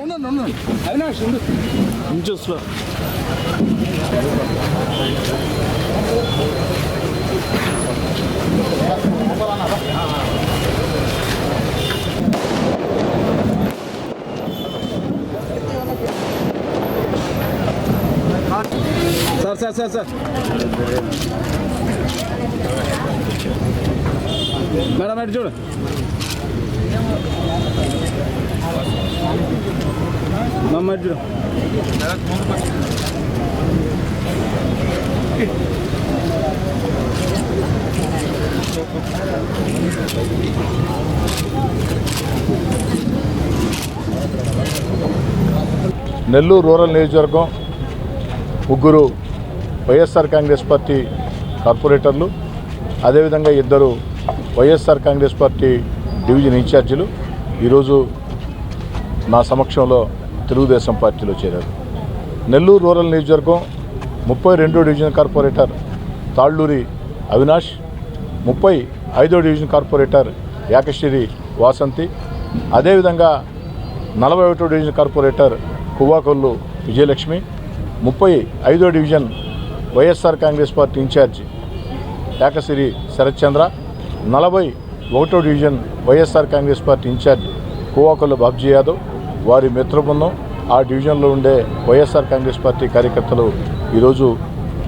ondan ondan. Kaynar şimdi. İnce ısla. Sar sar sar sar. Merhaba Merhaba. Nellore rural నియోజకవర్గం ముగ్గురు YSR Congress party కార్పొరేటర్లు అదేవిధంగా ఇద్దరు వైఎస్ఆర్ కాంగ్రెస్ పార్టీ డివిజన్ ఇన్ఛార్జీలు ఈరోజు నా సమక్షంలో తెలుగుదేశం పార్టీలో చేరారు. నెల్లూరు రూరల్ నియోజకవర్గం ముప్పై రెండో డివిజన్ కార్పొరేటర్ తాళ్ళూరి అవినాష్ ముప్పై ఐదో డివిజన్ కార్పొరేటర్ యాకశ్రీ వాసంతి అదేవిధంగా నలభై ఒకటో డివిజన్ కార్పొరేటర్ కువ్వాకొల్లు విజయలక్ష్మి ముప్పై ఐదో division YSR Congress party incharge Yakasri Sarathchandra నలభై ఒకటో division YSR Congress party incharge Kovakolla Babji Yadav వారి మిత్రబృందం ఆ డివిజన్లో ఉండే వైఎస్ఆర్ కాంగ్రెస్ పార్టీ కార్యకర్తలు ఈరోజు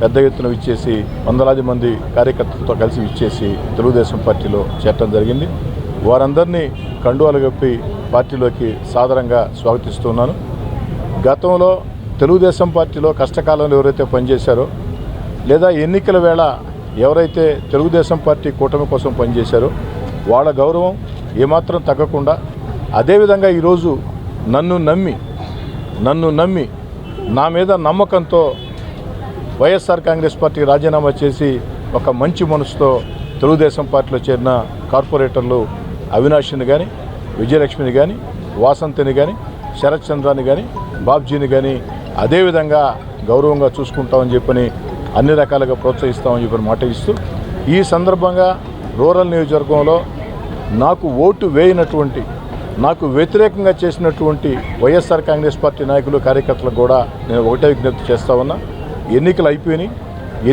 పెద్ద ఎత్తున విచ్చేసి వందలాది మంది కార్యకర్తలతో కలిసి విచ్చేసి తెలుగుదేశం పార్టీలో చేరటం జరిగింది. వారందరినీ కండువాలు కప్పి పార్టీలోకి సాదరంగా స్వాగతిస్తున్నాను. గతంలో తెలుగుదేశం పార్టీలో కష్టకాలంలో ఎవరైతే పనిచేశారో లేదా ఎన్నికల వేళ ఎవరైతే తెలుగుదేశం పార్టీ కూటమి కోసం పనిచేశారో వాళ్ళ గౌరవం ఏమాత్రం తగ్గకుండా అదేవిధంగా ఈరోజు నన్ను నమ్మి నన్ను నమ్మి నా మీద నమ్మకంతో వైఎస్ఆర్ కాంగ్రెస్ పార్టీ రాజీనామా చేసి ఒక మంచి మనసుతో తెలుగుదేశం పార్టీలో చేరిన కార్పొరేటర్లు అవినాష్ని కానీ విజయలక్ష్మిని కానీ వాసంతిని కానీ శరత్ చంద్రాని కానీ బాబ్జీని కానీ అదేవిధంగా గౌరవంగా చూసుకుంటామని చెప్పని అన్ని రకాలుగా ప్రోత్సహిస్తామని చెప్పని మాట ఇస్తూ ఈ సందర్భంగా రూరల్ నియోజకవర్గంలో నాకు ఓటు వేయనటువంటి నాకు వ్యతిరేకంగా చేసినటువంటి వైఎస్ఆర్ కాంగ్రెస్ పార్టీ నాయకులు కార్యకర్తలకు కూడా నేను ఒకటే విజ్ఞప్తి చేస్తా ఉన్నా. ఎన్నికలు అయిపోయినాయి.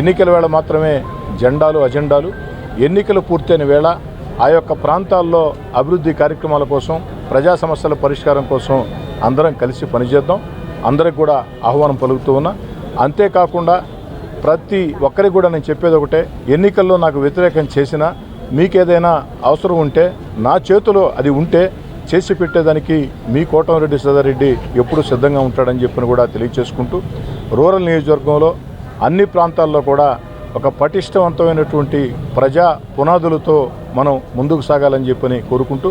ఎన్నికల వేళ మాత్రమే జెండాలు అజెండాలు. ఎన్నికలు పూర్తయిన వేళ ఆ యొక్క ప్రాంతాల్లో అభివృద్ధి కార్యక్రమాల కోసం ప్రజా సమస్యల పరిష్కారం కోసం అందరం కలిసి పనిచేద్దాం. అందరికి కూడా ఆహ్వానం పలుకుతూ ఉన్నా. అంతేకాకుండా ప్రతి ఒక్కరికి కూడా నేను చెప్పేది ఒకటే ఎన్నికల్లో నాకు వ్యతిరేకం చేసినా మీకేదైనా అవసరం ఉంటే నా చేతిలో అది ఉంటే చేసి పెట్టేదానికి మీ కోటమిరెడ్డి సదారెడ్డి ఎప్పుడు సిద్ధంగా ఉంటాడని చెప్పిన కూడా తెలియచేసుకుంటూ రూరల్ నియోజకవర్గంలో అన్ని ప్రాంతాల్లో కూడా ఒక పటిష్టవంతమైనటువంటి ప్రజా పునాదులతో మనం ముందుకు సాగాలని చెప్పని కోరుకుంటూ.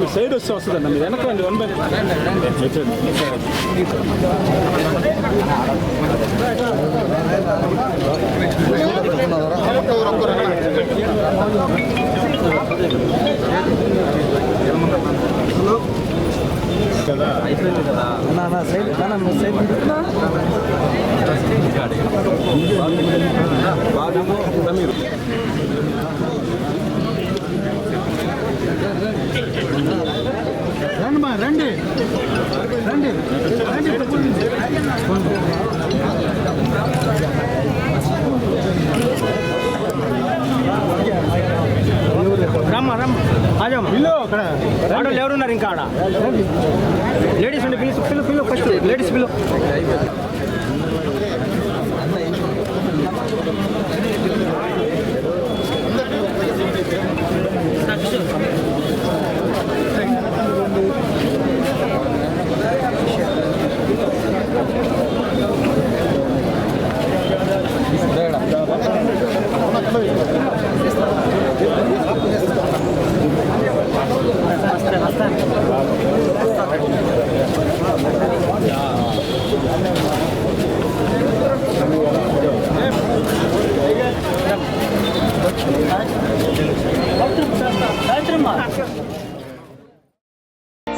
మీ సైడ్ వస్తే వస్తుందన్న మీరు వెనకండి వన్ బై మీరు ఇంకా లేడీస్ అండి పిల్లు పిల్లు పిల్లు ఫస్ట్ లేడీస్ పిల్లు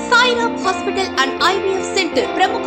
Sairam hospital and IVF centre ప్రముఖ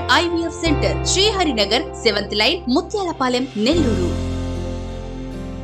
and IVF centre Sriharinagar seventh line Muthyalapalem Nellore.